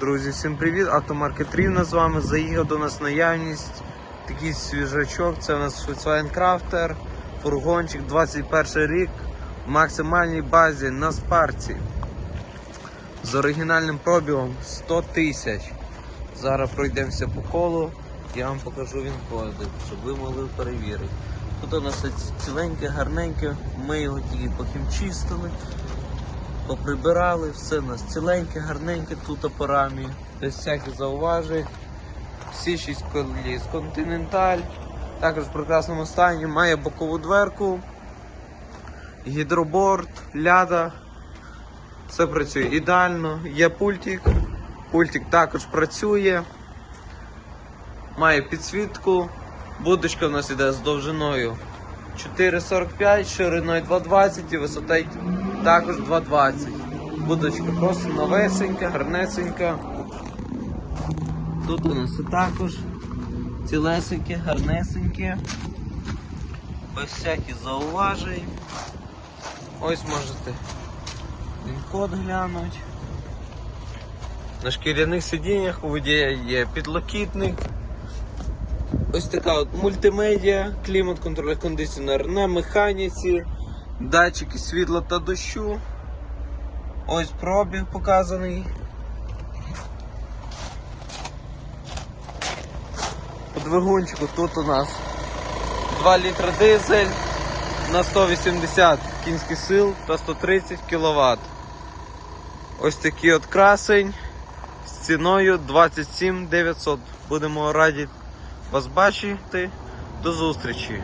Друзі, всім привіт! Автомаркет Рівна з вами. Заїхав до нас наявність. Такий свіжачок. Це у нас Crafter, фургончик 21 рік в максимальній базі на спарці. З оригінальним пробігом 100 тисяч. Зараз пройдемося по колу, я вам покажу він коди, щоб ви могли перевірити. Тут у нас ціленьке, гарненьке, ми його тільки похімчистили поприбирали, все у нас ціленьке, гарненьке тут апарамі, без всяких зауважень. Всі шість коліс Continental, також в прекрасному стані, має бокову дверку, гідроборд, ляда. Все працює ідеально, є пультик, пультик також працює, має підсвітку, будочка у нас іде з довжиною 4,45, шириною 2,20 і висотою також 2,20. Будочка просто новесенька, гарнесенька. Тут у нас також цілесеньке, гарнесеньке. Без всяких зауважень. Ось можете код глянути. На шкіряних сидіннях у водія є підлокітник. Ось така от мультимедіа, клімат, контроль кондиціонер на механіці, датчики світла та дощу. Ось пробіг показаний. По двигунчику тут у нас 2 літра дизель на 180 кінських сил та 130 кВт. Ось такий от красень з ціною 27 900. Будемо раді вас бачити. До зустрічі!